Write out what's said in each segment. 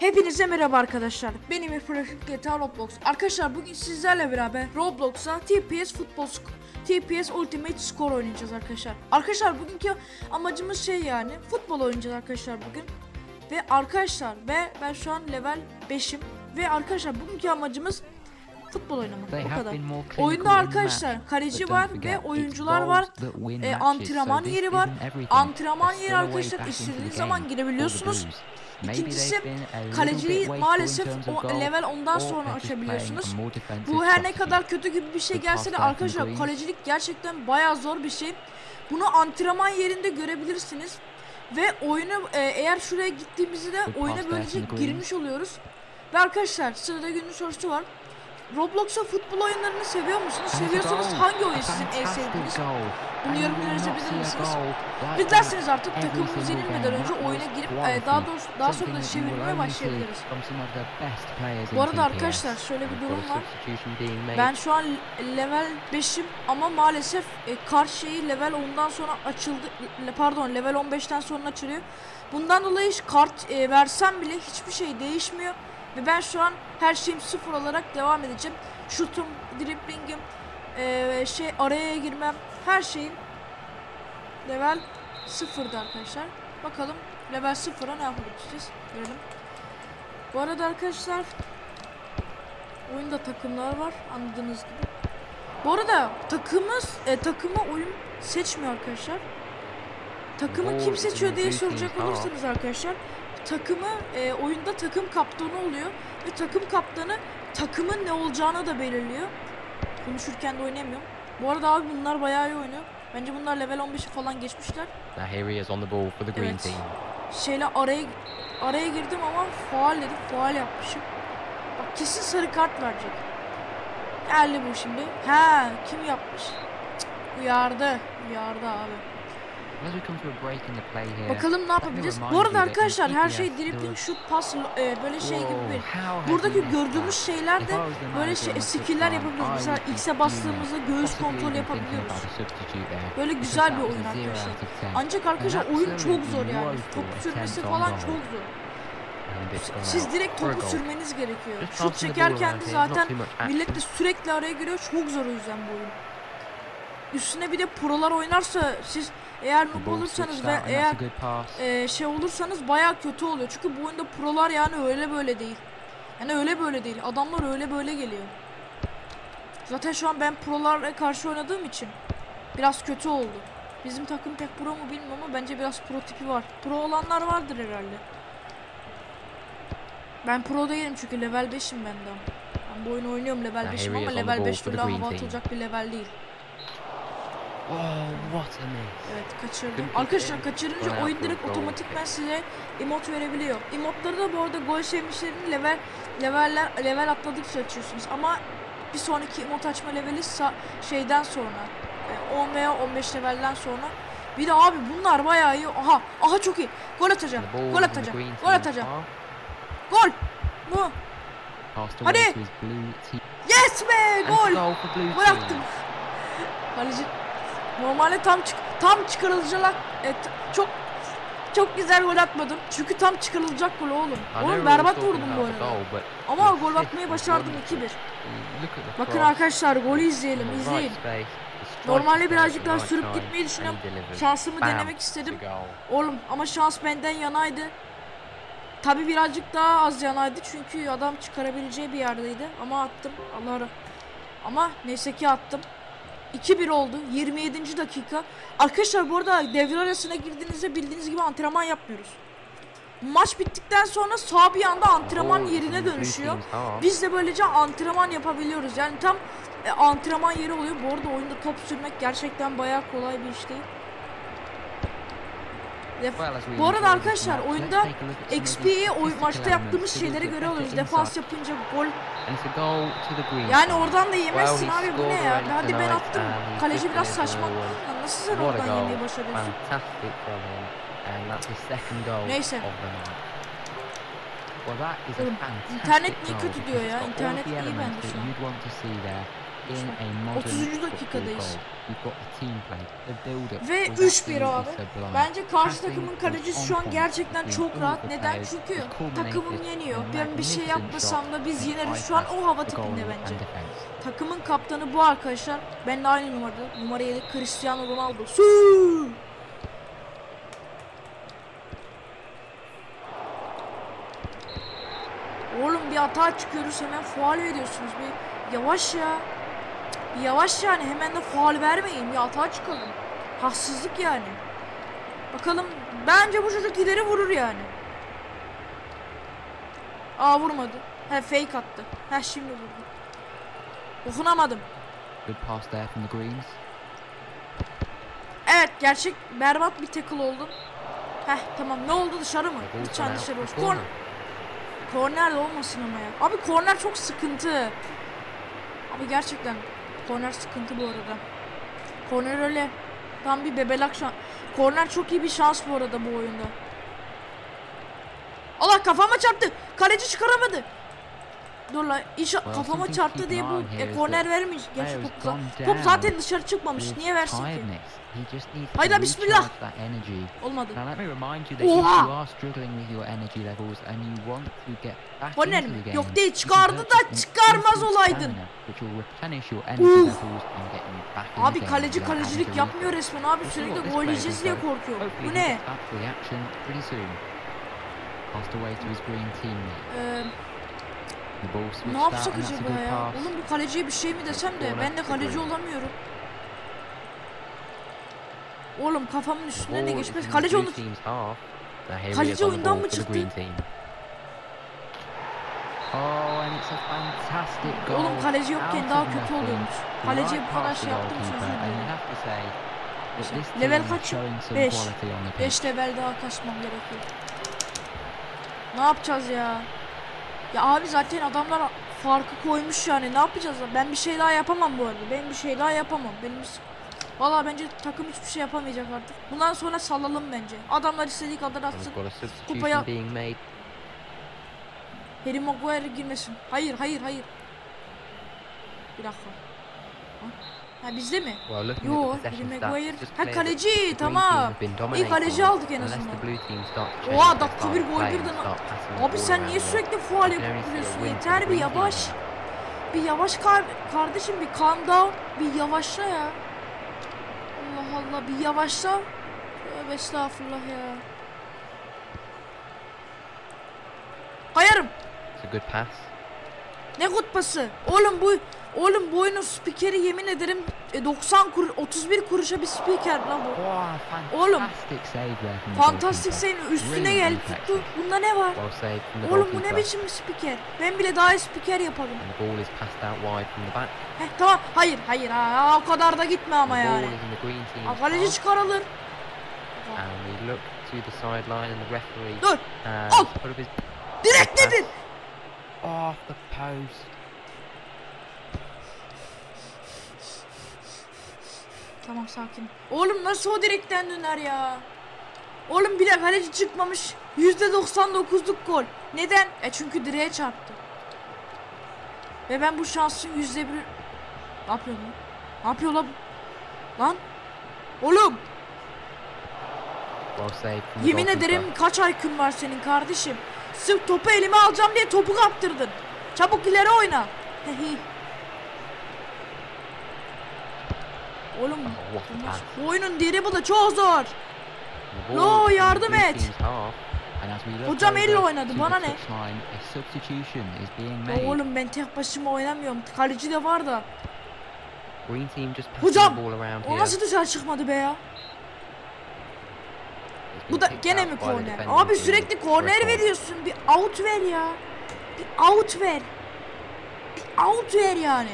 Hepinize merhaba arkadaşlar. Benim Efraşık GTA Roblox. Arkadaşlar bugün sizlerle beraber Roblox'a TPS Futbol TPS Ultimate Score oynayacağız arkadaşlar. Arkadaşlar bugünkü amacımız şey yani futbol oynayacağız arkadaşlar bugün. Ve arkadaşlar ve ben şu an level 5'im ve arkadaşlar bugünkü amacımız futbol oynamak They o kadar. Oyunda arkadaşlar kaleci var ve oyuncular var. E, antrenman yeri var. Antrenman yeri arkadaşlar istediğiniz zaman girebiliyorsunuz. İkincisi in maalesef o level ondan or sonra açabiliyorsunuz. Bu her ne kadar kötü gibi bir şey gelse de arkadaşlar kalecilik gerçekten bayağı zor bir şey. Bunu antrenman yerinde görebilirsiniz. Ve oyunu e, eğer şuraya gittiğimizde oyuna böylece girmiş oluyoruz. Ve arkadaşlar sırada günün sorusu var. Roblox'a futbol oyunlarını seviyor musunuz? Seviyorsanız hangi oyun sizin en sevdiğiniz? Bunu yorumlara yazabilir misiniz? goal like Biz that derseniz artık takımımız yenilmeden önce oyuna girip e, daha doğrusu daha sonra da çevirmeye başlayabiliriz. Bu arada arkadaşlar şöyle bir durum var. Ben şu an level 5'im ama maalesef e, kart şeyi level 10'dan sonra açıldı. Pardon level 15'ten sonra açılıyor. Bundan dolayı kart e, versem bile hiçbir şey değişmiyor. Ve ben şu an her şeyim sıfır olarak devam edeceğim. Şutum, driblingim, e, şey araya girmem, her şeyim level sıfırdı arkadaşlar. Bakalım level sıfıra ne yapabileceğiz görelim. Bu arada arkadaşlar oyunda takımlar var anladığınız gibi. Bu arada takımız e, takımı oyun seçmiyor arkadaşlar. Takımı kim seçiyor diye soracak olursanız arkadaşlar takımı e, oyunda takım kaptanı oluyor ve takım kaptanı takımın ne olacağını da belirliyor. Konuşurken de oynayamıyorum. Bu arada abi bunlar bayağı iyi oynuyor. Bence bunlar level 15'i falan geçmişler. Now he is on the ball for the green Evet. team. Şeyle araya araya girdim ama faal dedi. Faal yapmışım. Bak kesin sarı kart verecek. Geldi bu şimdi. Ha kim yapmış? Cık, uyardı. Uyardı abi. Bakalım ne yapabiliriz? Bu arada arkadaşlar her şey dribbling, şut, pas, e, böyle şey gibi bir. Buradaki gördüğümüz şeyler de böyle şey, touchline, yapabiliyoruz. Mesela X'e bastığımızda göğüs Possibly kontrol even thinking yapabiliyoruz. Böyle güzel bir oyun arkadaşlar. Ancak arkadaşlar oyun çok zor yani. woeful Top sürmesi falan çok zor. Siz direkt topu sürmeniz gerekiyor. Şut çekerken de zaten millet de sürekli araya giriyor. Çok zor o yüzden bu oyun. Üstüne bir de prolar oynarsa siz eğer noob olursanız ve eğer e, şey olursanız bayağı kötü oluyor. Çünkü bu oyunda prolar yani öyle böyle değil. Yani öyle böyle değil. Adamlar öyle böyle geliyor. Zaten şu an ben prolara karşı oynadığım için biraz kötü oldu. Bizim takım pek pro mu bilmiyorum ama bence biraz pro tipi var. Pro olanlar vardır herhalde. Ben pro değilim çünkü level 5'im ben daha. Ben bu oyunu oynuyorum level Now 5'im here he ama level ball 5 for the böyle hava atılacak bir level değil. Oh, what a miss. Evet kaçırdım. Arkadaşlar kaçırınca oyun direkt goal. otomatikman size emot verebiliyor. Emotları da bu arada gol sevmişlerini level leveller level atladıkça açıyorsunuz ama bir sonraki emot açma leveli şeyden sonra e, 10 veya 15 levelden sonra bir de abi bunlar bayağı iyi. Aha, aha çok iyi. Gol atacağım. Gol atacağım. Gol atacağım. Gol. Bu. Hadi. Yes be! Gol. attım. Kaleci normalde tam çık tam çıkarılacak e, t- çok çok güzel gol atmadım. Çünkü tam çıkarılacak gol oğlum. Oğlum berbat vurdum bu arada. Ama gol atmayı başardım wonderful. 2-1. Look at the Bakın arkadaşlar golü izleyelim, izleyin. Normalde birazcık daha sürüp gitmeyi düşünüyorum. Şansımı denemek istedim. Oğlum ama şans benden yanaydı. Tabi birazcık daha az yanaydı çünkü adam çıkarabileceği bir yerdeydi. Ama attım. Allah Ama neyse ki attım. 2-1 oldu. 27. dakika. Arkadaşlar bu arada devre arasına girdiğinizde bildiğiniz gibi antrenman yapmıyoruz. Maç bittikten sonra sağ bir anda antrenman in yerine dönüşüyor. Biz de böylece antrenman yapabiliyoruz. Yani tam e, antrenman yeri oluyor. Bu arada oyunda top sürmek gerçekten bayağı kolay bir iş değil. Def- Bu arada arkadaşlar oyunda XP'yi oy maçta yaptığımız a göre alıyoruz. Defans yapınca gol. Yani oradan da yemezsin abi bu ne ya? Hadi ben attım. Kaleci biraz saçma. nasıl sen oradan yemeyi başarıyorsun? Neyse. Oğlum, internet niye kötü diyor ya? İnternet iyi bence şu an. You'd want to see there. in bak. a modern 30. football dakikadayız. Ve was 3-1 absolutely abi. Bence karşı takımın kalecisi şu an gerçekten çok rahat. Neden? Çünkü takımım yeniyor. Ben bir şey yapmasam da biz yeneriz. Şu an o hava tipinde bence. Takımın kaptanı bu arkadaşlar. Ben de aynı numarada. Numara 7 Cristiano Ronaldo. Su! Oğlum bir hata çıkıyoruz hemen faal veriyorsunuz. Bir yavaş ya. Yavaş yani hemen de faal vermeyin. Hata çıkalım. Haksızlık yani. Bakalım bence bu çocuk ileri vurur yani. Aa vurmadı. He fake attı. He şimdi vurdu. Dokunamadım. Good pass there from the Greens. Evet gerçek berbat bir tackle oldu. Heh tamam ne oldu dışarı mı? Lütfen dışarı olsun. Korner. Korner de olmasın ama ya. Abi korner çok sıkıntı. Abi gerçekten korner sıkıntı bu arada. Korner öyle tam bir bebelak şans. Korner çok iyi bir şans bu arada bu oyunda. Allah kafama çarptı. Kaleci çıkaramadı. Dur lan Well, kafama çarptı diye bu e, korner vermiş. Geç player top, zaten dışarı çıkmamış. Niye versin ki? Hayda, bismillah. Olmadı. Oha! Korner mi? Yok değil, çıkardı da çıkarmaz olaydın. Uf. Abi kaleci kalecilik yapmıyor resmen abi sürekli gol yiyeceğiz diye korkuyor. Bu ne? Passed away to his green teammate. Ee, The ball switched ne yapsak acaba ya? Oğlum bu kaleciye bir şey mi desem de ben de kaleci olamıyorum. Oğlum kafamın üstüne is geçmez. Kaleci onu Kaleci oyundan mı çıktı? Oh. Oğlum kaleci yokken daha kötü oluyormuş. Kaleciye bu kadar şey yaptım this Level kaç? showing some Beş. quality on the pitch. 5 level daha kasmam gerekiyor. Ne yapacağız ya? Ya abi zaten adamlar farkı koymuş yani ne yapacağız? lan? Ben bir şey daha yapamam bu arada. Ben bir şey daha yapamam. Benim Valla bence takım hiçbir şey yapamayacak artık. Bundan sonra salalım bence. Adamlar istediği kadar atsın. Kupaya-. Harry Maguire girmesin. Hayır hayır hayır. Bir dakika. Ha, ha bizde mi? Yo, Harry Maguire. Ha kaleci tamam. İyi kaleci aldık en azından. Oha dakika bir gol birden. Abi sen niye sürekli only yapıp duruyorsun? Yeter bir yavaş. Bir yavaş kar kardeşim bir calm down. Bir yavaşla ya. Allah Allah bir yavaşla. Tövbe estağfurullah ya. Kayarım. A good pass. Ne kutbası? Oğlum bu oğlum bu oyunun spikeri yemin ederim e, 90 kur 31 kuruşa bir spiker la bu. Oğlum, Fantastik senin üstüne gel tuttu. Bunda ne var? Oğlum bu ne biçim bir spiker? Ben bile daha iyi spiker back. Heh tamam. Hayır hayır ha o kadar da gitme ama yani. kaleci referee Dur. Al. Direkt dedin. off the post. Tamam sakin. Oğlum nasıl o direkten döner ya? Oğlum bile kaleci çıkmamış. %99'luk gol. Neden? E çünkü direğe çarptı. Ve ben bu şansın yüzde bir... Ne yapıyor lan? Ne yapıyor lan? Lan? Oğlum yemin ederim kaç IQ'un var senin kardeşim. Sırf topu elime alacağım diye topu kaptırdın. Çabuk ileri oyna. Oğlum Oh, what a bu, oyunun dribble'ı çok zor. Lo, the yardım et. look Hocam elle oynadı, bana ne? Ya oğlum ben tek başıma oynamıyorum. Kaleci de var da. Hocam, O nasıl dışarı çıkmadı be ya? Bu da gene mi korner? Abi sürekli korner veriyorsun. Bir out ver ya. Bir out ver. Bir out ver yani.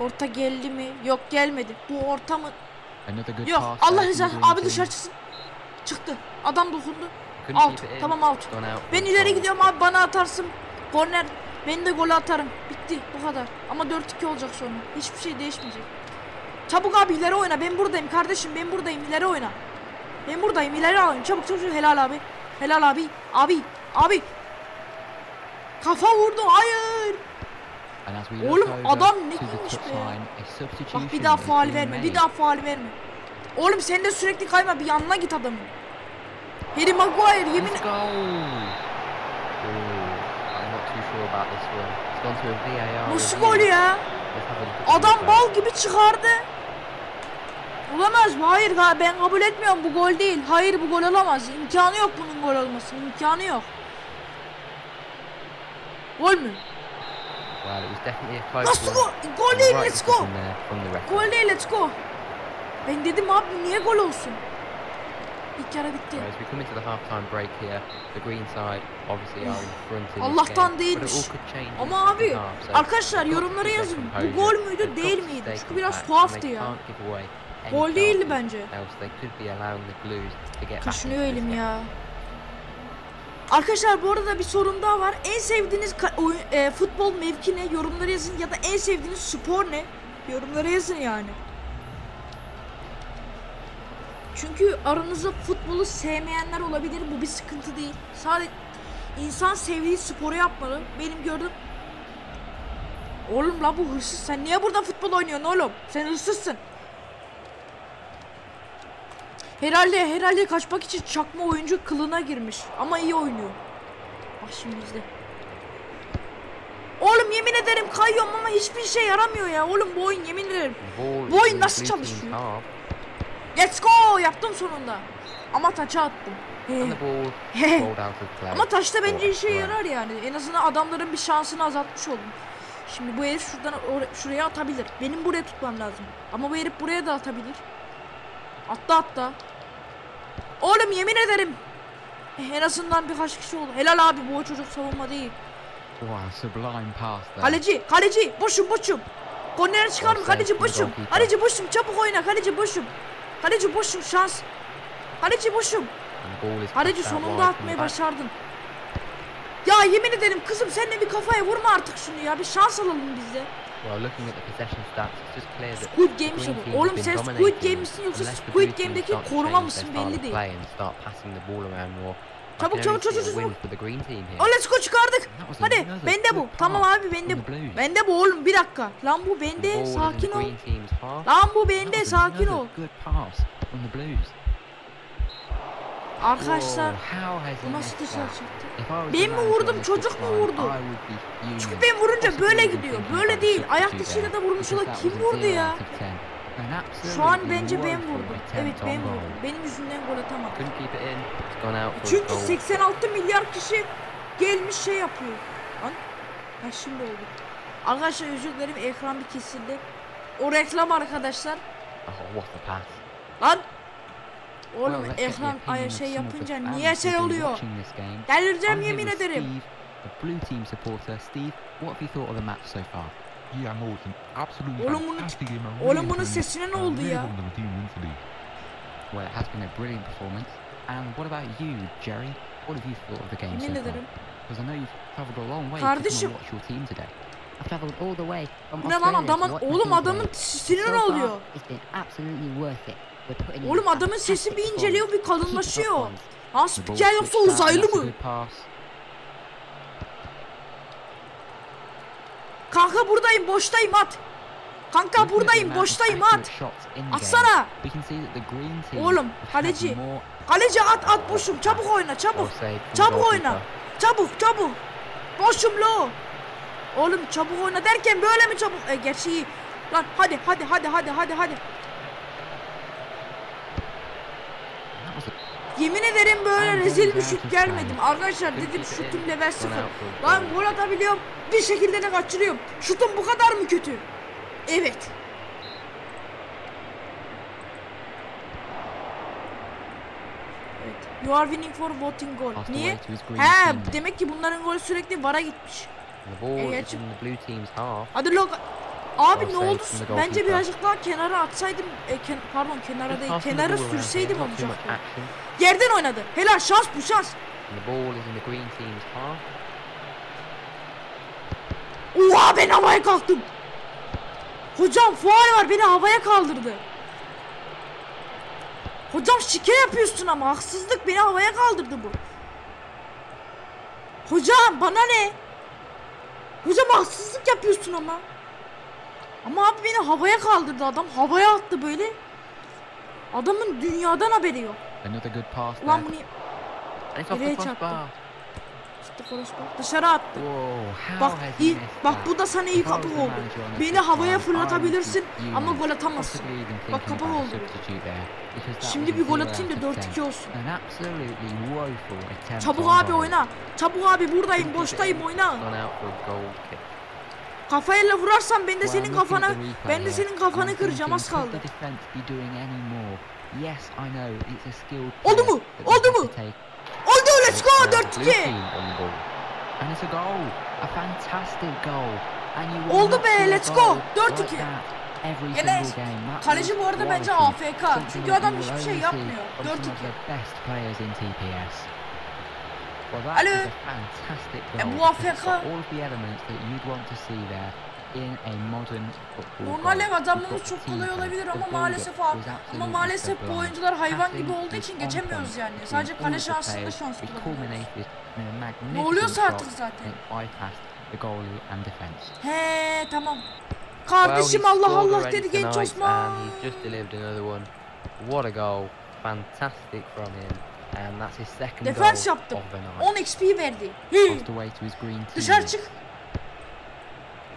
Orta geldi mi? Yok gelmedi. Bu orta mı? Yok. Allah rızası. Abi dışarı çıksın. Çıktı. Adam dokundu. Out. Tamam out. Ben ileri gidiyorum abi bana atarsın. Korner. Ben de gol atarım. Bitti bu kadar. Ama 4-2 olacak sonra. Hiçbir şey değişmeyecek. Çabuk abi ileri oyna. Ben buradayım kardeşim. Ben buradayım. İleri oyna. Ben buradayım. İleri. Çabuk çabuk. çabuk. Helal abi. Helal abi. Abi. Abi. Kafa vurdu. Hayır. Oğlum, adam ne giymiş be Bak bir daha faal verme. Bir daha faal verme. Oğlum sen de sürekli kayma. Bir yanına git adamın. Harry Maguire yemin Let's go! Ooh, VAR Nasıl gol ya? Adam bal gibi çıkardı. Olamaz mı? Hayır ben kabul etmiyorum bu gol değil. Hayır bu gol olamaz. İmkanı yok bunun gol olmasının. İmkanı yok. Gol mü? Well, it was definitely a close Nasıl one. gol? Gol değil right let's go. decision there from the referee. Gol değil let's go. Ben dedim abi niye gol olsun? İlk yarı bitti. As we come into the half-time break here, the green side obviously are in front in Allah'tan değilmiş. Ama abi, Arkadaşlar yorumlara yazın. Bu gol müydü değil miydi? Çünkü biraz tuhaftı ya. Gol değildi bence. Kaşınıyor elim ya. Arkadaşlar bu arada bir sorum daha var. En sevdiğiniz oyun, e, futbol mevki ne? Yorumlara yazın ya da en sevdiğiniz spor ne? Yorumlara yazın yani. Çünkü aranızda futbolu sevmeyenler olabilir. Bu bir sıkıntı değil. Sadece insan sevdiği sporu yapmalı. Benim gördüğüm Oğlum la bu hırsız. Sen niye burada futbol oynuyorsun oğlum? Sen hırsızsın. Herhalde herhalde kaçmak için çakma oyuncu kılına girmiş. Ama iyi oynuyor. Bak şimdi izle. Oğlum yemin ederim kayıyorum ama hiçbir şey yaramıyor ya. Oğlum bu oyun yemin ederim. Ball Bu oyun nasıl çalışıyor? Let's go yaptım sonunda. Ama taça attım. Ama taşta bence işe yarar yani. En azından adamların bir şansını azaltmış oldum. Şimdi bu herif şuradan şuraya atabilir. Benim buraya tutmam lazım. Ama bu herif buraya da atabilir. Attı hatta. Oğlum yemin ederim. En azından birkaç kişi oldu. Helal abi bu o çocuk savunma değil. Wow, sublime pass there. Kaleci, kaleci, boşum boşum. Korner çıkar mı? Kaleci boşum. Kaleci boşum, çabuk oyna. Kaleci boşum. Kaleci boşum, şans. Kaleci boşum. Kaleci sonunda atmayı başardın. Ya yemin ederim kızım sen de bir kafaya vurma artık şunu ya. Bir şans alalım biz de. Well, looking at the possession stats, it's just clear that Squid Game bu. team Oğlum sen Squid Game misin yoksa Squid Game'deki koruma mısın belli değil. start passing the ball around more. Çabuk, çabuk, çabuk, çabuk. O let's go çıkardık. Hadi bende bu. Tamam abi bende bu. Bende bu oğlum bir dakika. Lan bu bende sakin ol. Lan bu bende sakin ol. Good pass from the Blues. Arkadaşlar he bu nasıl dışarı çıktı? Ben mi vurdum, çocuk mu vurdu? Çünkü ben vurunca böyle gidiyor. Böyle değil. Ayak dışıyla da vurmuş because ola that kim vurdu ya? out of 10. An Şu an bence ben vurdum. Evet ben vurdum. Benim yüzümden gol atamadım. Çünkü goal. 86 milyar kişi gelmiş şey yapıyor. Lan ha şimdi oldu. Arkadaşlar özür dilerim ekran bir kesildi. O reklam arkadaşlar. Oh. Lan Oğlum the ekran ay şey the yapınca niye şey oluyor? watching this game. Delireceğim yemin ederim. Steve, a blue team supporter. Steve, what have you thought of the match so far? Yeah, no, it's an absolutely Oğlum bunu- fantastic game. I'm oğlum bunun enjoying it. sesine ne oldu ya? the. Well, it has been a brilliant performance. And what about you, Jerry? What have you thought of the game so far? Because I know you've travelled a long way to Kardeşim. and watch your team today. I've travelled all the way from Bu ne lan Australia to adamın oğlum adamın sinir So far, oluyor. It's been absolutely worth it. Oğlum adamın sesi bir inceliyor bir kalınlaşıyor. ball spiker yoksa uzaylı mı? Kanka buradayım boştayım at. Kanka buradayım boştayım at. Atsana. Oğlum, kaleci. Kaleci at at boşum çabuk oyna çabuk. the Çabuk goalkeeper. oyna. Çabuk çabuk. Boşum lo. Oğlum çabuk oyna derken böyle mi çabuk? E gerçi iyi. Lan hadi hadi hadi hadi hadi hadi. That was a Yemin ederim böyle rezil bir şut gelmedim. Arkadaşlar dedim şutum level Gone 0. out for a Lan goal. gol atabiliyorum. Bir şekilde de kaçırıyorum. Şutum bu kadar mı kötü? Evet. Evet. You are winning for voting goal. Niye? He demek ki bunların golü sürekli vara gitmiş. The ball is in the blue team's half. Hadi log. Abi ne oldu? Bence birazcık daha kenara atsaydım. E, ken- pardon kenara değil. Kenara sürseydim olacaktı. Yerden oynadı. Helal şans bu şans. Oha ben havaya kalktım. Hocam fuar var beni havaya kaldırdı. Hocam şike yapıyorsun ama haksızlık beni havaya kaldırdı bu. Hocam bana ne? Hocam haksızlık yapıyorsun ama. Ama abi beni havaya kaldırdı adam. Havaya attı böyle. Adamın dünyadan haberi yok. Another good pass. Ulan bunu nereye çarptı? crossbar. işte konuşma. Dışarı attı. Whoa, Bak iyi, bak bu da sana iyi the oldu. Beni havaya fırlatabilirsin ama gol atamazsın. Bak a oldu. Şimdi bir gol atayım da out of 4-2 ten. olsun. Çabuk abi oyna. Çabuk abi buradayım boştayım oyna. Kafayla vurarsan ben de senin kafana ben de senin kafanı kıracağım az kaldı. Oldu mu? Oldu mu? Oldu let's go Now the blue 4-2. team on the ball. And it's a goal. A fantastic goal. And you will Oldu be, let's go. goal 4-2. like that every Gene single game. That kaleci bu arada bence. AFK. Çünkü adam hiçbir şey yapmıyor. from some of 4-2. the best players in TPS. Well, that Alo. is a fantastic E, goal. bu because it's AFK. got all of the elements that you'd want to see there in a modern football Normalde got çok kolay olabilir ama maalesef Ama maalesef bu oyuncular hayvan gibi olduğu için geçemiyoruz yani. Sadece kale şansında şans magnificent Ne oluyorsa artık zaten. He tamam. Kardeşim Allah Allah dedi genç Osman. What a goal. Fantastic from him. And that's his second Defans goal yaptım. of the night. 10 XP verdi. Hı. Passed away to his green team. Dışarı çık.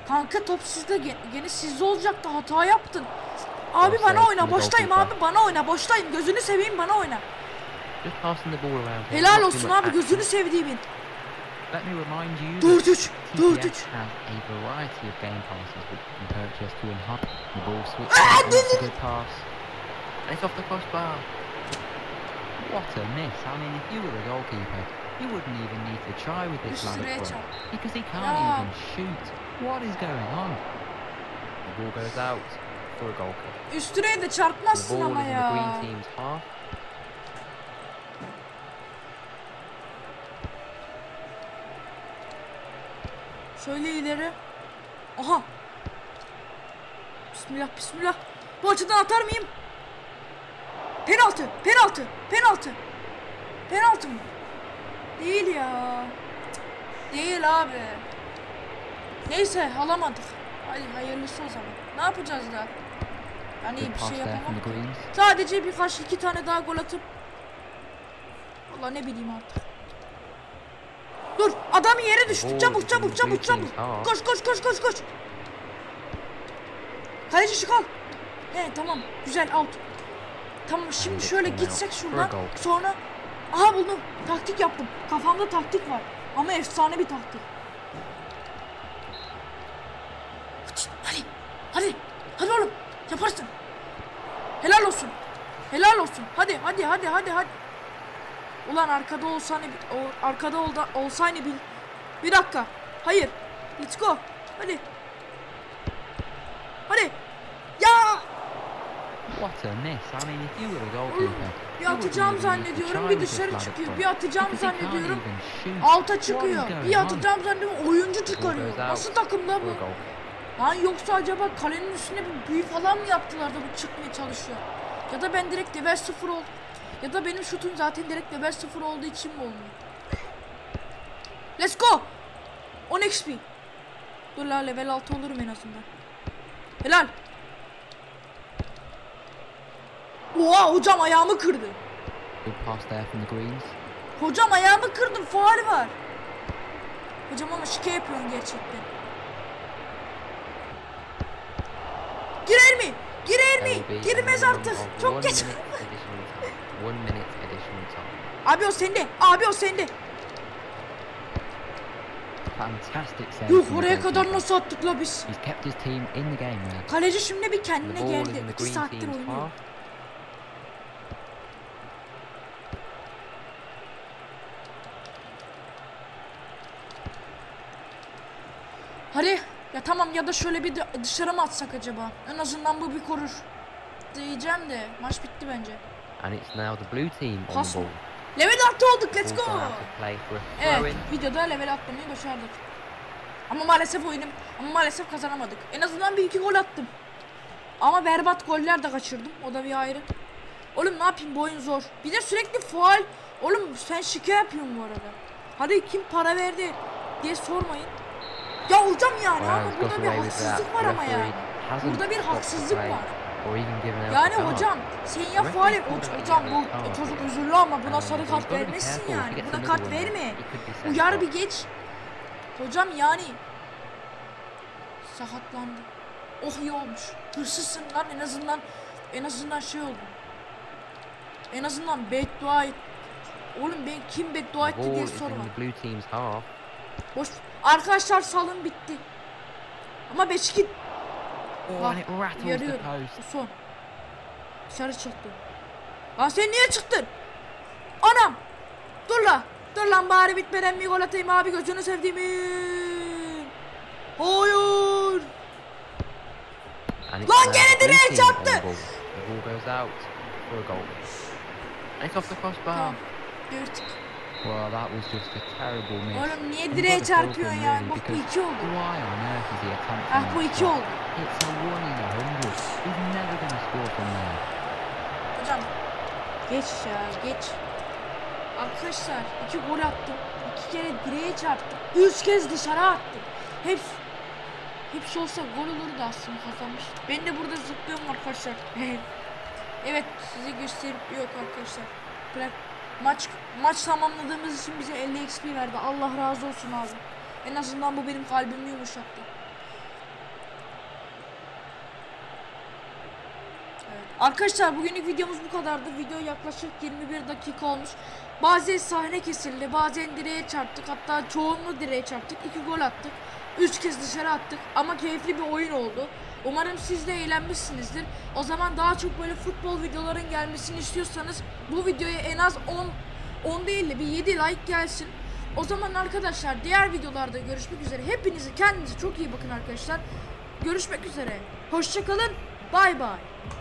Kanka top sizde gene, sizde olacaktı hata yaptın. Abi bana oyna boştayım abi bana oyna boştayım gözünü seveyim bana oyna. Helal olsun abi gözünü sevdiğimin. Let me remind you 4-3 that 4-3. TPS has a variety of game passes which you can purchase to enhance the ball switch. Ah, That's a good pass. And it's off the crossbar. What a miss. I mean, if you were the goalkeeper, you wouldn't even need to try with this lad. Because he can't Ya. even shoot. What is going on? The ball goes out for a goal kick. Üst direğe de The çarpmazsın ball ama is in the green ya. team's half. Şöyle ileri. Aha. Bismillah bismillah. Bu açıdan atar mıyım? Penaltı, penaltı, penaltı. Penaltı mı? Değil ya. Değil abi. Neyse alamadık. Hadi hayırlısı o zaman. Ne yapacağız da? İyi Good bir şey yapamam. Sadece birkaç iki tane daha gol atıp Valla ne bileyim artık. Dur adamı yere düştü. Çabuk çabuk çabuk çabuk. Koş koş koş koş koş. Kaleci şu kal. He tamam güzel out. Tamam şimdi şöyle gitsek şuradan sonra Aha buldum. Taktik yaptım. Kafamda taktik var. Ama efsane bir taktik. Hadi hadi. Hadi. Oğlum. Yaparsın. Helal olsun. Helal olsun. Hadi hadi hadi hadi hadi. Ulan arkada olsaydı arkada olda, olsaydı bil. Bir dakika. Hayır. Let's go. Hadi. Hadi. What a miss. I mean, if you were the goalkeeper, bir you wouldn't atacağım zannediyorum. Bir dışarı çıkıyor. Bir atacağım zannediyorum. Alta çıkıyor. Bir atacağım zannediyorum. Oyuncu çıkarıyor. Nasıl takımda a bu? Lan yoksa acaba kalenin üstüne bir büyü falan mı yaptılar da bu çıkmaya çalışıyor? Ya da ben direkt level 0 ol. Ya da benim şutum zaten direkt level 0 olduğu için mi olmuyor? Let's go. 10 XP. Dur la level 6 olurum en azından. Helal. Oha hocam ayağımı kırdı. Good pass there from the Greens. Hocam ayağımı kırdım faal var. Hocam ama şike yapıyorsun gerçekten. Girer mi? Girer mi? Girmez artık. Çok geç. Abi o sende. Abi o sende. The oraya kadar nasıl attık la biz? Kaleci şimdi bir kendine geldi. in the 2 green saattir oynuyor. Hadi. Ya tamam ya da şöyle bir dışarı mı atsak acaba? En azından bu bir korur. Diyeceğim de maç bitti bence. And it's now the blue team on Pas the ball. Level 6 olduk. Let's go. Evet, videoda level atlamayı başardık. Ama maalesef oyunum, ama maalesef kazanamadık. En azından bir iki gol attım. Ama berbat goller de kaçırdım. O da bir ayrı. Oğlum ne yapayım bu oyun zor. Bir de sürekli faal. Oğlum sen şike yapıyorsun bu arada. Hadi kim para verdi diye sormayın. Ya hocam yani Well, got burada bir haksızlık var ama hasn't Burada bir haksızlık var. Yani hocam sen ya faal Hocam bu çocuk özürlü ama buna sarı kart vermezsin yani. Buna kart verme. Uyar bir geç. Hocam yani. Sakatlandı. Oh iyi olmuş. Hırsızsın lan en azından en azından şey oldu. En azından beddua et. Oğlum ben kim beddua etti diye sorma. Boş. Arkadaşlar salın bitti. Ama Beşikit Oh, Bak, and it rattles the yarıyorum. post. Bu son. Dışarı çıktı. Lan sen niye çıktın? Anam! Dur la! Dur lan bari bitmeden bir gol atayım abi gözünü sevdiğimin. Hayır! And it's Lan now gene direğe team on çarptı. The ball goes out for a goal. And it's off the crossbar. Tamam. Well, that was just a terrible miss. Oğlum niye direğe focus ya? Bak bu because iki oldu. Why on earth is he attempting Ah bu iki oldu. It's a one in a hundred. He's never to score from there. Hocam geç ya geç. Arkadaşlar iki gol attım. iki kere direğe çarptım. Üç kez dışarı attım. Hepsi hepsi olsa gol olurdu aslında kazanmış. Ben de burada zıplıyorum arkadaşlar. evet size gösterip yok arkadaşlar. Bırak maç maç tamamladığımız için bize 50 XP verdi. Allah razı olsun abi. En azından bu benim kalbimi yumuşattı. Arkadaşlar bugünlük videomuz bu kadardı. Video yaklaşık 21 dakika olmuş. Bazen sahne kesildi, bazen direğe çarptık. Hatta çoğunluğu direğe çarptık. 2 gol attık. 3 kez dışarı attık. Ama keyifli bir oyun oldu. Umarım siz de eğlenmişsinizdir. O zaman daha çok böyle futbol videoların gelmesini istiyorsanız bu videoya en az 10 10 değil de bir 7 like gelsin. O zaman arkadaşlar diğer videolarda görüşmek üzere. Hepinize kendinize çok iyi bakın arkadaşlar. Görüşmek üzere. Hoşçakalın. Bay bay.